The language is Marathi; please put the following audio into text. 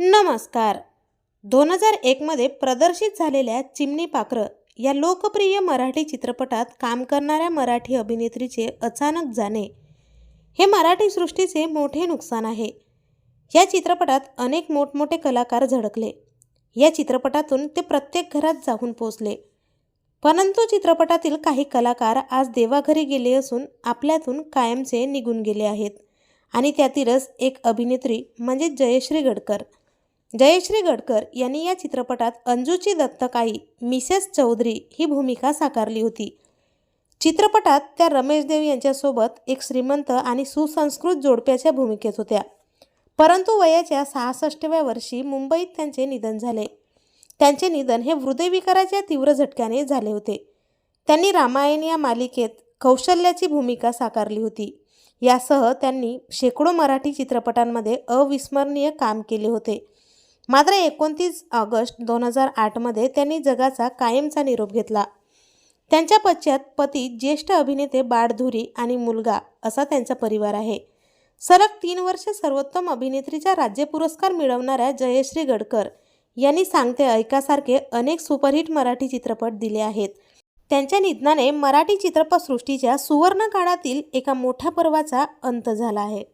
नमस्कार. दोन हजार एकमध्ये प्रदर्शित झालेल्या चिमणी पाखरं या लोकप्रिय मराठी चित्रपटात काम करणाऱ्या मराठी अभिनेत्रीचे अचानक जाणे हे मराठी सृष्टीचे मोठे नुकसान आहे. या चित्रपटात अनेक मोठमोठे कलाकार झडकले या चित्रपटातून ते प्रत्येक घरात जाऊन पोचले परंतु चित्रपटातील काही कलाकार आज देवाघरी गेले असून आपल्यातून कायमचे निघून गेले आहेत आणि त्यातीलच एक अभिनेत्री म्हणजे जयश्री गडकर. जयश्री गडकर यांनी या चित्रपटात अंजूची दत्तकाई मिसेस चौधरी ही भूमिका साकारली होती. चित्रपटात त्या रमेश देव यांच्यासोबत एक श्रीमंत आणि सुसंस्कृत जोडप्याच्या भूमिकेत होत्या. परंतु वयाच्या सहासष्टव्या वर्षी मुंबईत त्यांचे निधन झाले. त्यांचे निधन हे हृदयविकाराच्या तीव्र झटक्याने झाले होते. त्यांनी रामायण या मालिकेत कौशल्याची भूमिका साकारली होती. यासह त्यांनी शेकडो मराठी चित्रपटांमध्ये अविस्मरणीय काम केले होते. मात्र एकोणतीस ऑगस्ट दोन हजार आठमध्ये त्यांनी जगाचा कायमचा निरोप घेतला. त्यांच्या पश्चात पती ज्येष्ठ अभिनेते बाळधुरी आणि मुलगा असा त्यांचा परिवार आहे. सलग तीन वर्ष सर्वोत्तम अभिनेत्रीचा राज्य पुरस्कार मिळवणाऱ्या जयश्री गडकर यांनी सांगते ऐकासारखे अनेक सुपरहिट मराठी चित्रपट दिले आहेत. त्यांच्या निधनाने मराठी चित्रपटसृष्टीच्या सुवर्ण काळातील एका मोठ्या पर्वाचा अंत झाला आहे.